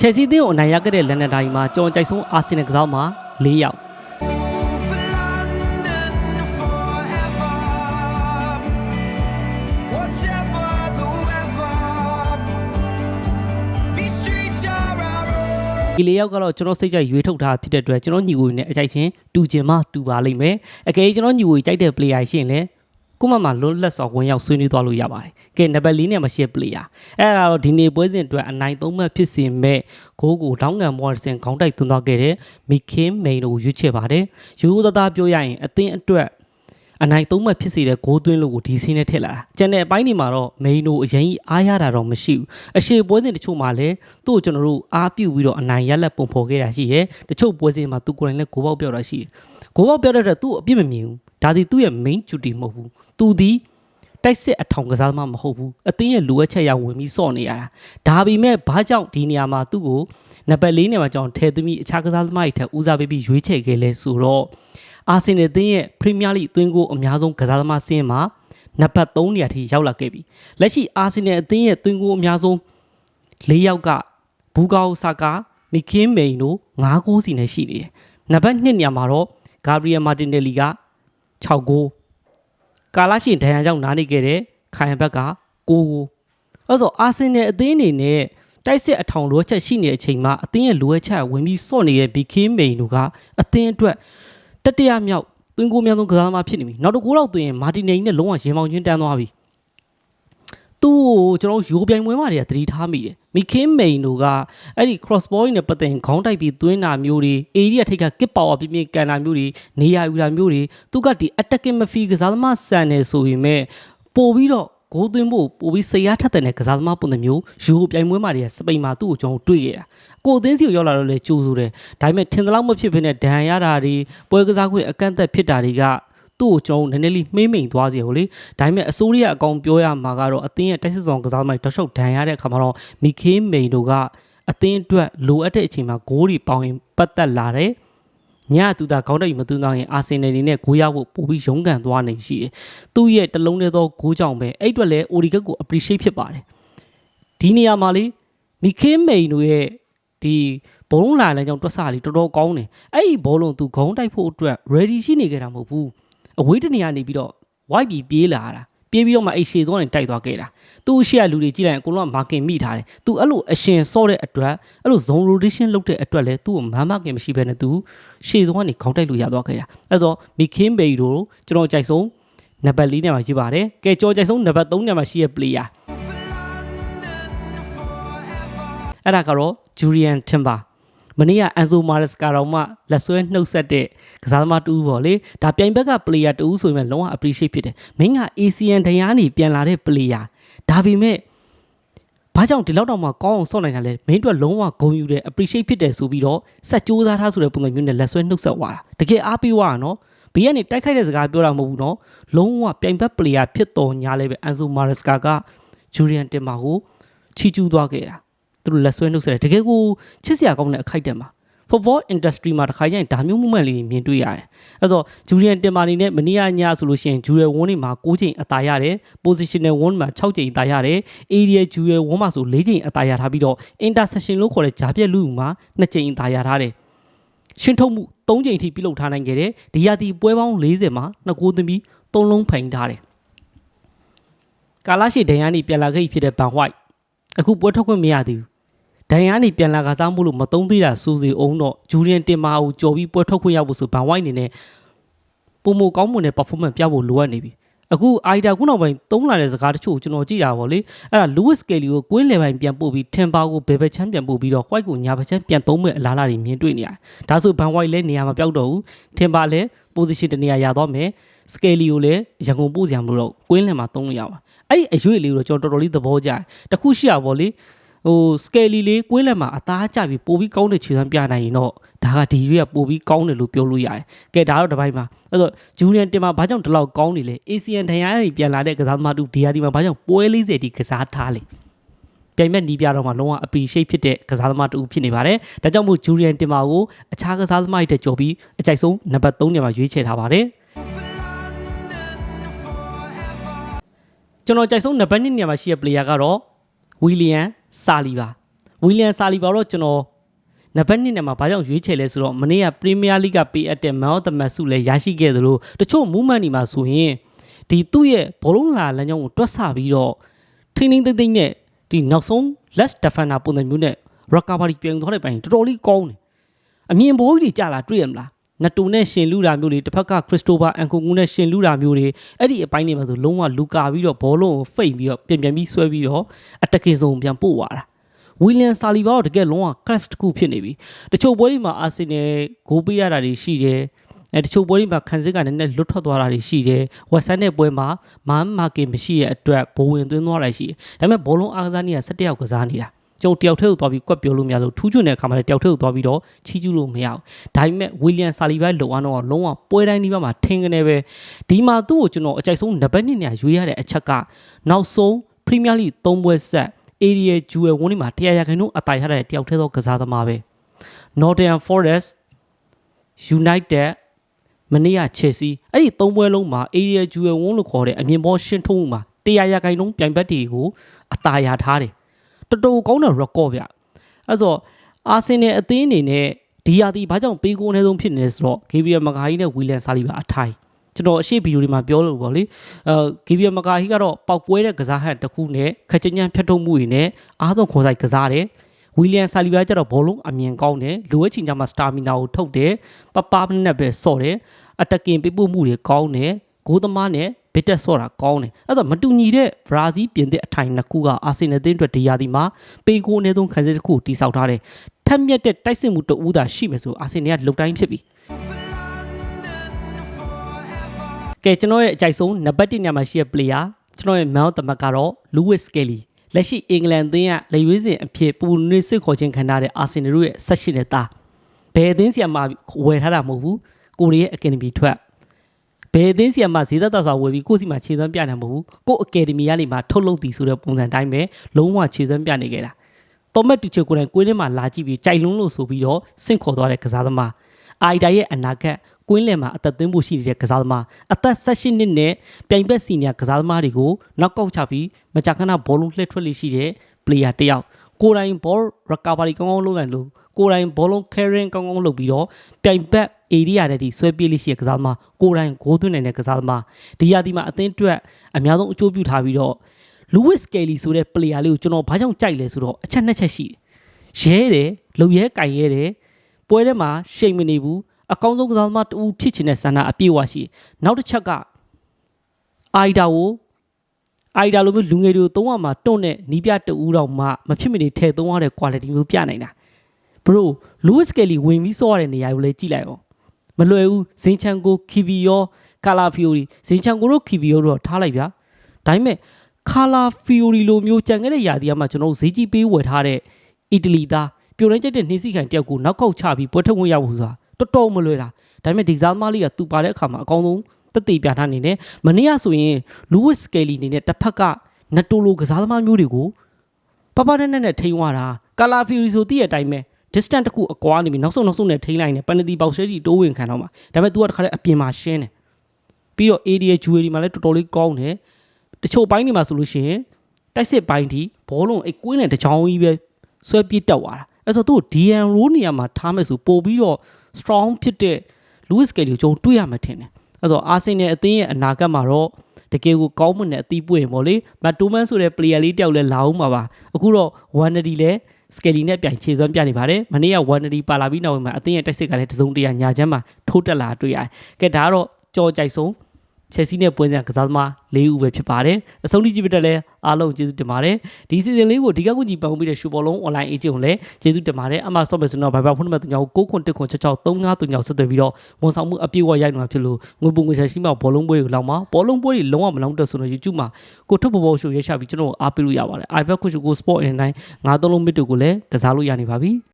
ချယ်ဆီအသင်းကိုအနိုင်ရခဲ့တဲ့လန်ဒန်တိုင်းမှာကြော်ကြိုက်ဆုံးအာဆင်နယ်ကစားမှာ၄ယောက် For London forever. Whatever the weather, these streets are our own. ဒီ၄ယောက်ကတော့ကျွန်တော်စိတ်ကြိုက်ရွေးထုတ်ထားဖြစ်တဲ့အတွက်ကျွန်တော်ညီကိုနဲ့အကြိုက်ချင်းတူချင်မှတူပါလိမ့်မယ်အကယ်၍ကျွန်တော်ညီကိုကြိုက်တဲ့ player ရှိရင်လည်း ကိုမမလွတ်လပ်စွာဝင်ရောက်ဆွေးနွေးသွားလို့ရပါတယ်ကဲနံပါတ်၄နဲ့မရှိတဲ့ player အဲ့ဒါတော့ဒီနေ့ပွဲစဉ်အတွက်အနိုင်သုံးမှတ်ဖြစ်စေမဲ့ဂိုးကိုတောင်းငံမော်ဒ်ဆန်ခေါင်းတိုက်သွင်းသွားခဲ့တဲ့မီခင်းမိန်တို့ရွေးချယ်ပါတယ်ရိုးရိုးသားသားပြောရရင်အသင်းအတွက် အနိုင်သုံးမှတ်ဖြစ်စေတဲ့ဂိုးသွင်းလို့ကိုဒီစင်းနဲ့ထည့်လာတာကျန်တဲ့အပိုင်းတွေမှာတော့မိန်တို့အရင်ကြီးအားရတာတော့မရှိဘူးအရှိပွဲစဉ်တချို့မှာလည်းသူ့ကိုကျွန်တော်တို့အားပြုပြီးတော့အနိုင်ရလက်ပုံဖော်ခဲ့တာရှိရဲတချို့ပွဲစဉ်မှာသူကိုယ်တိုင်လည်းဂိုးပေါက်ပြောက်တာရှိတယ်ဂိုးပေါက်ပြောက်တဲ့အတွက်သူ့အပြစ်မမြင်ဘူးဒါဒီသူ့ရဲ့ main duty မဟုတ်ဘူးသူဒီတိုက်စစ်အထောင်ကစားသမားမဟုတ်ဘူးအသင်းရဲ့လိုအပ်ချက်ရဝင်ပြီးစော့နေရတာဒါပေမဲ့ဘာကြောင့်ဒီနေရာမှာသူ့ကိုနံပါတ်၄နဲ့မှာကျွန်တော်ထည့်သွင်းပြီးအခြားကစားသမားတွေထက်ဦးစားပေးပြီးရွေးချယ်ခဲ့လဲဆိုတော့ အာဆင်နယ်အသင်းရဲ့ပရီးမီးယားလိအသွင်းကိုအများဆုံးကစားသမားစင်းမှာနံပါတ်3နေရာထိရောက်လာခဲ့ပြီလက်ရှိအာဆင်နယ်အသင်းရဲ့သွင်းကိုအများဆုံး၄ယောက်ကဘူကာအိုဆာကာမီကင်းမိန်တို့9ဂိုးစီနဲ့ရှိနေတယ်နံပါတ်2နေရာမှာတော့ဂါဘရီယယ်မာတင်နယ်လီက6ဂိုးကာလာရှင်ဒန်ရန်ကြောင့်နားနေခဲ့တဲ့ခိုင်ယန်ဘက်က9ဂိုးအဲဆိုအာဆင်နယ်အသင်းအနေနဲ့တိုက်စစ်အထောင်လိုအပ်ချက်ရှိနေတဲ့အချိန်မှာအသင်းရဲ့လိုအပ်ချက်ဝင်ပြီးစော့နေတဲ့ဘီကင်းမိန်တို့ကအသင်းအတွက် တတိယမြောက်သွင်းကိုများဆုံးကစားသမားဖြစ်နေပြီနောက်တစ်ကိုးတော့သွင်းရင်မာတီနေနဲ့လုံးဝရင်ပေါင်ချင်းတန်းသွားပြီသူ့ကိုကျွန်တော်ရိုးပြိုင်ပွဲမှာတွေကသတိထားမိတယ်မီခင်းမိန်တို့ကအဲ့ဒီ cross ball နဲ့ပတ်သက်ရင်ခေါင်းတိုက်ပြီးသွင်းတာမျိုးတွေ area ထိပ်က kip power ပြင်းပြင်းကန်တာမျိုးတွေနေရာယူတာမျိုးတွေသူကဒီ attacking midfield ကစားသမားဆန်နေဆိုပေမဲ့ပို့ပြီးတော့ ဂိုးသွင်းဖို့ပို့ပြီးစိတ်အားထက်တဲ့ကစားသမားပုံစံမျိုးယူပြိုင်ပွဲမှာတွေကစပိန်မှာသူ့ကိုကျွန်တော်တွေ့ခဲ့တာကိုအသင်းစီကိုရောက်လာတော့လေကြိုးဆိုတယ်ဒါပေမဲ့ထင်သလောက်မဖြစ်ဖြစ်နဲ့ဒဏ်ရတာတွေပွဲကစားခွင့်အကန့်အသတ်ဖြစ်တာတွေကသူ့ကိုကျွန်တော်နည်းနည်းလေးမှိမ့်မိန်သွားစေဟိုလေဒါပေမဲ့အစိုးရအကောင်ပြောရမှာကတော့အသင်းရဲ့တိုက်စစ်ဆောင်ကစားသမားတွေတောက်လျှောက်ဒဏ်ရတဲ့အခါမှာတော့မီခေးမိန်တို့ကအသင်းအတွက်လိုအပ်တဲ့အချိန်မှာဂိုးတွေပေါင်ရင်ပတ်သက်လာတယ် ညတူတာခေါင်းတိုက်မသွင်းတော့ရင်အာဆင်နယ်နေနဲ့ဂိုးရဖို့ပို့ပြီးရုန်းကန်သွားနေရှိတယ်။သူ့ရဲ့တလုံးသေးသောဂိုးကြောင့်ပဲအဲ့အတွက်လည်းအိုဒီဂက်ကို appreciate ဖြစ်ပါတယ်။ဒီနေရာမှာလေမီခေးမိန်တို့ရဲ့ဒီဘုံလာလမ်းကြောင့်တွက်ဆလေးတော်တော်ကောင်းတယ်။အဲ့ဒီဘောလုံးသူခေါင်းတိုက်ဖို့အတွက် ready ရှိနေကြတာမဟုတ်ဘူး။အဝေးတနေရာနေပြီးတော့ white ပြီးပြေးလာတာ ပြေးပြီးတော့မှအဲ့ရှေသွားနေတိုက်သွားခဲ့တာသူ့ရှေ့ကလူတွေကြည့်လိုက်ရင်အကုန်လုံးက marking မိထားတယ်သူအဲ့လိုအရှင်စော့တဲ့အတွက်အဲ့လို zone rotation လုပ်တဲ့အတွက်လည်းသူ့ကိုမမ်းမကင်မရှိဘဲနဲ့သူရှေသွားနေခေါင်းတိုက်လို့ရသွားခဲ့တာအဲ့တော့မီခင်းဘေတို့ကျွန်တော်ကြိုက်ဆုံးနံပါတ်၄နဲ့မှာရှိပါတယ်ကဲကြောကြိုက်ဆုံးနံပါတ်3နဲ့မှာရှိတဲ့ player အဲ့ဒါကတော့ Julian Timber မနေ့ကအန်ဆိုမာရစ်ကာတော့မှလက်ဆွဲနှုတ်ဆက်တဲ့ကစားသမားတူပေါ့လေဒါပြိုင်ဘက်က player တူဆိုရင်လုံးဝ appreciate ဖြစ်တယ်မင်းက ACN တရားနေပြန်လာတဲ့ player ဒါပေမဲ့ဘာကြောင့်ဒီလောက်တော့မှကောင်းအောင်စောင့်နိုင်တာလဲမင်းတို့လုံးဝဂုံယူတယ် appreciate ဖြစ်တယ်ဆိုပြီးတော့စက်ကြိုးစားထားဆိုတဲ့ပုံစံမျိုးနဲ့လက်ဆွဲနှုတ်ဆက်သွားတာတကယ်အားပေးသွားတာနော်ဘေးကနေတိုက်ခိုက်တဲ့စကားပြောတာမဟုတ်ဘူးနော်လုံးဝပြိုင်ဘက် player ဖြစ်တော်ညာလဲပဲအန်ဆိုမာရစ်ကာကဂျူရီယန်တင်မာကိုချီကျူးသွားခဲ့တာ သူတို့လက်ဆွဲနှုတ်ဆက်တယ်တကယ်ကိုချစ်စရာကောင်းတဲ့အခိုက်အတန့်ပါ football industry မှာတစ်ခါကျရင်ဒါမျိုး movement လေးတွေမြင်တွေ့ရတယ်။အဲဆိုဂျူရီယန်တင်မာနေနဲ့မနီယာညဆိုလို့ရှိရင်ဂျူရီယန်ဝန်းနေမှာ6ချိန်အသာရတယ် positional won မှာ6ချိန်အသာရတယ် area ဂျူရီယန်ဝန်းမှာဆို4ချိန်အသာရထားပြီးတော့ intersection လို့ခေါ်တဲ့ဂျာပြက်လူမှာ2ချိန်အသာရထားတယ်။ရှင်းထုတ်မှု3ချိန်အထိပြုလုပ်ထားနိုင်ခဲ့တယ်။ဒီရာသီပွဲပေါင်း40မှာ2ဂိုးသွင်းပြီး3လုံးဖိန်ထားတယ်။ကာလာရှိဒန်ယာနီပြန်လာခဲ့ပြီဖြစ်တဲ့ဘန်ဝိုက်အခုပွဲထွက်ခွင့်မရသေးဘူး ဒန်ရန်နေပြန်လာကစားမှုလို့မသုံးသေးတာစူစီအောင်တော့ဂျူရီယန်တင်မာကိုကြော်ပြီးပွဲထွက်ခွင့်ရဖို့ဆိုဘန်ဝိုင်းနေနဲ့ပုံမကောင်းမွန်တဲ့ performance ပြဖို့လိုအပ်နေပြီအခုအိုက်တာခုနောက်ပိုင်းသုံးလာတဲ့စကားတချို့ကျွန်တော်ကြည့်တာပေါ့လေအဲ့ဒါ Lewis Kelly ကိုကွင်းလေပိုင်းပြန်ပို့ပြီး Timber ကိုဘယ်ဘက်ချမ်းပြန်ပို့ပြီးတော့ White ကိုညာဘက်ချမ်းပြန်သုံးမဲ့အလားအလာတွေမြင်တွေ့နေရတယ်ဒါဆိုဘန်ဝိုင်းလည်းနေရာမပြောက်တော့ဘူး Timber လည်း position တနေရာရတော့မယ် Skelly ကိုလည်းရန်ကုန်ပို့စရာမလိုတော့ကွင်းလင်မှာသုံးလို့ရပါအဲ့ဒီအရွေ့လေးကိုတော့ကျွန်တော်တော်တော်လေးသဘောကျတယ်တခုရှိရပါဗောလေ ဟိုစကယ်လီလေးကွင်းလက်မှာအသားကျပြီးပိုပြီးကောင်းတဲ့ခြေစွမ်းပြနိုင်ရင်တော့ဒါကဒီရွေးကပိုပြီးကောင်းတယ်လို့ပြောလို့ရတယ်။ကဲဒါတော့တစ်ပိုင်းပါ။အဲ့တော့ဂျူနီယန်တင်မှာဘာကြောင့်ဒီလောက်ကောင်းနေလဲ။ ASEAN ဒဏ်ရာတွေပြန်လာတဲ့ကစားသမားတူဒီယာဒီမှာဘာကြောင့်ပွဲ40တီကစားထားလဲ။ပြိုင်မဲ့နီးပြတော့မှလုံးဝ appreciate ဖြစ်တဲ့ကစားသမားတူဖြစ်နေပါတယ်။ဒါကြောင့်မို့ဂျူနီယန်တင်မှာကိုအခြားကစားသမားတွေတက်ကြော်ပြီးအကြိုက်ဆုံးနံပါတ်3နေရာမှာရွေးချယ်ထားပါတယ်။ကျွန်တော်ကြိုက်ဆုံးနံပါတ်2နေရာမှာရှိတဲ့ player ကတော့ ဝီလီယမ်စာလီပါဝီလီယံဆာလီဘာတော့ကျွန်တော်နံပါတ်1နဲ့မှာဘာကြောင့်ရွေးချယ်လဲဆိုတော့မနေ့ကပရီးမီးယားလိဂ်ကပေးအပ်တဲ့ Man of the Match ဆုလည်းရရှိခဲ့သလိုတချို့ movement တွေမှာဆိုရင်ဒီသူ့ရဲ့ဘောလုံးလာလမ်းကြောင်းကိုတွက်ဆပြီးတော့ထိန်းထိန်းသိမ်းသိမ်းနဲ့ဒီနောက်ဆုံး less defender ပုံစံမျိုးနဲ့ recovery ပြန်သွားတဲ့ပိုင်းတော်တော်လေးကောင်းတယ်အမြင်ဘောကြီးတွေကြာလာတွေ့ရမလား နတူနဲ့ရှင်လူတာမျိုးတွေတစ်ဖက်ကခရစ်စတိုဖာအန်ကိုကူနဲ့ရှင်လူတာမျိုးတွေအဲ့ဒီအပိုင်းတွေမှာဆိုလုံးဝလူကာပြီးတော့ဘောလုံးကိုဖိတ်ပြီးတော့ပြန်ပြန်ပြီးဆွဲပြီးတော့အတက်ကင်ဆုံးပြန်ပို့သွားတာဝီလီယံဆာလီဘာတော့တကယ်လုံးဝ crash တစ်ခုဖြစ်နေပြီတချို့ပွဲတွေမှာအာဆင်နယ်ဂိုးပေးရတာတွေရှိတယ်အဲတချို့ပွဲတွေမှာခန်းစစ်ကလည်းနည်းနည်းလွတ်ထွက်သွားတာတွေရှိတယ်ဝက်ဆန်တဲ့ပွဲမှာမန်မာကင်မရှိရဲ့အတွက်ဘိုးဝင်သွင်းသွားတာရှိတယ်ဒါပေမဲ့ဘောလုံးအားကစားနည်းက17ယောက်ကစားနေတာ ကျုံတယောက်ထဲကိုသွားပြီးကွက်ပြောလို့မရလို့ထူးချွန်တဲ့အခါမှာလည်းတယောက်ထဲကိုသွားပြီးတော့ချီးကျူးလို့မရဘူးဒါပေမဲ့ဝီလီယံဆာလီဘာလုံအောင်တော့လုံးဝပွဲတိုင်းဒီဘက်မှာထင်းကနေပဲဒီမှာသူ့ကိုကျွန်တော်အကြိုက်ဆုံးနံပါတ်1နေရာရွေးရတဲ့အချက်ကနောက်ဆုံးပရီးမီးယားလိ3ပွဲဆက် area jewel ဝန်းဒီမှာတရားရခိုင်နှုန်းအတိုင်ရတဲ့တယောက်ထဲသောကစားသမားပဲ Nottingham Forest United မနေ့က Chelsea အဲ့ဒီသုံးပွဲလုံးမှာ area jewel ဝန်းလို့ခေါ်တဲ့အမြင်ပေါ်ရှင်းထုံးမှုမှာတရားရခိုင်နှုန်းပြိုင်ဘက်တွေကိုအတားရထားတယ် တော်တော်ကောင်းတဲ့ record ဗျအဲ့ဆိုအာဆင်နယ်အသင်းအနေနဲ့ဒီယာတီဘာကြောင့်ပေးကိုအနည်းဆုံးဖြစ်နေလဲဆိုတော့ Gabriel Maguire နဲ့ William Saliba အထိုင်ကျွန်တော်အရှိဗီဒီယိုတွေမှာပြောလို့ပေါ့လေအဲဂီဗီယမကာဟီကတော့ပောက်ပွဲတဲ့ကစားဟန်တစ်ခုနဲ့ခက်ချင်ချန်ဖြတ်ထုတ်မှုတွေနဲ့အားသုံးခွန်ဆိုင်ကစားတယ်ဝီလီယံဆာလီဘာကျတော့ဘောလုံးအမြင်ကောင်းတယ်လိုအပ်ချင်ကြမှာစတာမီနာကိုထုတ်တယ်ပပနဲ့ပဲဆော့တယ်အတက်ကင်ပြပို့မှုတွေကောင်းတယ်ဂိုးသမားနဲ့ ဘစ်တက်ဆော့တာကောင်းတယ်အဲ့တော့မတူညီတဲ့ဘရာဇီးပြင်သစ်အထိုင်နှစ်ခုကအာဆင်နယ်အသင်းအတွက်ဒီယာဒီမှာပေကိုအနည်းဆုံးခံစစ်တစ်ခုတိစောက်ထားတယ်ထက်မြက်တဲ့တိုက်စစ်မှုတဦးသာရှိမယ်ဆိုအာဆင်နယ်ကလုတ်တိုင်းဖြစ်ပြီကဲကျွန်တော်ရဲ့အကြိုက်ဆုံးနံပါတ်1ညမှာရှိတဲ့ player ကျွန်တော်ရဲ့ man of the match ကတော့ Lewis Kelly လက်ရှိအင်္ဂလန်အသင်းကလက်ရွေးစင်အဖြစ်ပူနေစစ်ခေါ်ခြင်းခံထားတဲ့ Arsenal တို့ရဲ့ဆက်ရှိတဲ့သားဘယ်အသင်းဆီမှာဝယ်ထားတာမဟုတ်ဘူးကိုရီးယား Academy ထွက် ဘယ်အသင်းဆီမှာဈေးသက်သက်စွာဝယ်ပြီးကိုယ့်စီမှာခြေစွမ်းပြနိုင်မဟုတ်ဘူးကို့ Academy ကနေမှထုတ်လုပ်တည်ဆိုတဲ့ပုံစံတိုင်းပဲလုံးဝခြေစွမ်းပြနေခဲ့တာတော်မက်တူချေကိုယ်တိုင်ကိုင်းထဲမှာလာကြည့်ပြီးကြိုက်လုံးလို့ဆိုပြီးတော့ဆင့်ခေါ်သွားတဲ့ကစားသမားအိုင်ဒါရဲ့အနာဂတ်ကွင်းလယ်မှာအသက်သွင်းဖို့ရှိနေတဲ့ကစားသမားအသက်16နှစ်နဲ့ပြိုင်ဘက်စီနီယာကစားသမားတွေကိုနောက်ကောက်ချပြီးမကြာခဏဘောလုံးလှည့်ထွက်လေးရှိတဲ့ player တစ်ယောက် ကိုယ်တိုင် ball recovery ကောင်းကောင်းလုပ်နိုင်လို့ကိုယ်တိုင်ဘောလုံး carrying ကောင်းကောင်းလုပ်ပြီးတော့ပြိုင်ဘက် area တဲ့ဒီဆွဲပြေးလေးရှိတဲ့ကစားသမားကိုယ်တိုင်ဂိုးသွင်းနိုင်တဲ့ကစားသမားဒီရာဒီမှာအသင်းအတွက်အများဆုံးအကျိုးပြုထားပြီးတော့ Lewis Kelly ဆိုတဲ့ player လေးကိုကျွန်တော်ဘာကြောင့်ကြိုက်လဲဆိုတော့အချက်နှစ်ချက်ရှိတယ်ရဲတယ်လုံရဲကင်ရဲတယ်ပွဲထဲမှာရှိန်မနေဘူးအကောင်းဆုံးကစားသမားတူဖြစ်ချင်တဲ့ဆန္ဒအပြည့်အဝရှိနောက်တစ်ချက်ကအိုင်ဒါကို အိုင်ဒါလိုမျိုးလူငယ်တွေကိုသုံးရမှာတွန့်တဲ့နီးပြတူတော့မှမဖြစ်မနေထည့်သုံးရတဲ့ quality မျိုးပြနိုင်တာဘရို Lewis Kelly ဝင်ပြီးစောရတဲ့နေရာကိုလည်းကြည့်လိုက်အောင်မလွယ်ဘူးဇင်ချန်ကိုခီဗီယောကာလာဖီယိုရီဇင်ချန်ကိုတို့ခီဗီယောတို့တော့ထားလိုက်ဗျာဒါပေမဲ့ကာလာဖီယိုရီလိုမျိုးကြံခဲ့တဲ့ຢာဒီကမှကျွန်တော်တို့ဈေးကြီးပေးဝယ်ထားတဲ့အီတလီသားပြိုရင်းကျက်တဲ့နှင်းစီခံတယောက်ကိုနောက်ကောက်ချပြီးပွဲထုတ်ဝင်ရဖို့ဆိုတာတော်တော်မလွယ်တာဒါပေမဲ့ဒီဇာမလေးကသူပါတဲ့အခါမှာအကောင်းဆုံး တက်တည်ပြထားနေတယ်မနေ့ကဆိုရင် Lewis Kelly အနေနဲ့တစ်ဖက်ကနတိုလိုကစားသမားမျိုးတွေကိုပပနဲ့နဲ့ထိန်းသွားတာကာလာဖီရီဆိုတည့်ရဲ့အတိုင်းပဲ distance တစ်ခုအကွာနေပြီနောက်ဆုံးနောက်ဆုံးနဲ့ထိန်းလိုက်နေပန်နတီပေါက်ဆွဲကြီးတိုးဝင်ခံတော့မှာဒါပေမဲ့ तू ကတခါတည်းအပြင်မှာရှင်းတယ်ပြီးတော့ area jewelry မှာလည်းတော်တော်လေးကောင်းတယ်တချို့ပိုင်းတွေမှာဆိုလို့ရှိရင်တိုက်စစ်ပိုင်းဒီဘောလုံးအဲ့ကွင်းနဲ့တချောင်းကြီးပဲဆွဲပြစ်တက်သွားတာအဲ့ဆိုသူ့ DN row နေရာမှာထားမယ်ဆိုပို့ပြီးတော့ strong ဖြစ်တဲ့ Lewis Kelly ကိုကျွန်တော်တွေ့ရမှာထင်တယ် အဲ့တော့ Arsenal အသင်းရဲ့အနာဂတ်မှာတော့တကယ်ကိုကောင်းမွန်တဲ့အသီးပွင့်ပေါ့လေမတ်တိုမန်ဆိုတဲ့ player လေးတယောက်လည်းလာအောင်ပါပါအခုတော့ Wandy လည်း Skelly နဲ့ပြိုင်ခြေစွမ်းပြနေပါတယ်မနေ့က Wandy ပါလာပြီးနောက်မှာအသင်းရဲ့တိုက်စစ်ကလည်းတစုံတရာညာချမ်းမှာထိုးတက်လာတွေ့ရတယ်ကဲဒါကတော့ကြော်ကြိုက်ဆုံး ချက်စီနဲ့ပွဲစဉ်ကစားသမား၄ဦးပဲဖြစ်ပါတယ်အဆုံးထိကြည့်ပြတဲ့လဲအားလုံးကျေးဇူးတင်ပါတယ်ဒီစီဇန်လေးကိုဒီကကူကြီးပေါင်းပြီးတဲ့ရှူဘောလုံး online agent ကိုလည်းကျေးဇူးတင်ပါတယ်အမှဆော့မယ်ဆိုတော့ဘာဘာဖုန်းနံပါတ်3ညော9ခွန်1ခွန်6 6 3 5 3ညောဆက်သွယ်ပြီးတော့ဝန်ဆောင်မှုအပြည့်အဝရိုက်နေမှာဖြစ်လို့ငွေပုံငွေဆက်ရှိမှဘောလုံးပွဲတွေကိုလောက်မှာဘောလုံးပွဲတွေလုံးဝမလောင်းတက်ဆိုတော့ YouTube မှာကိုထုတ်ဘောဘောရှိုးရရှိပြီးကျွန်တော်အားပေးလို့ရပါတယ် iPad ကိုကို Sport အင်တိုင်းငါးသုံးလုံးမစ်တို့ကိုလည်းကစားလို့ရနေပါပြီ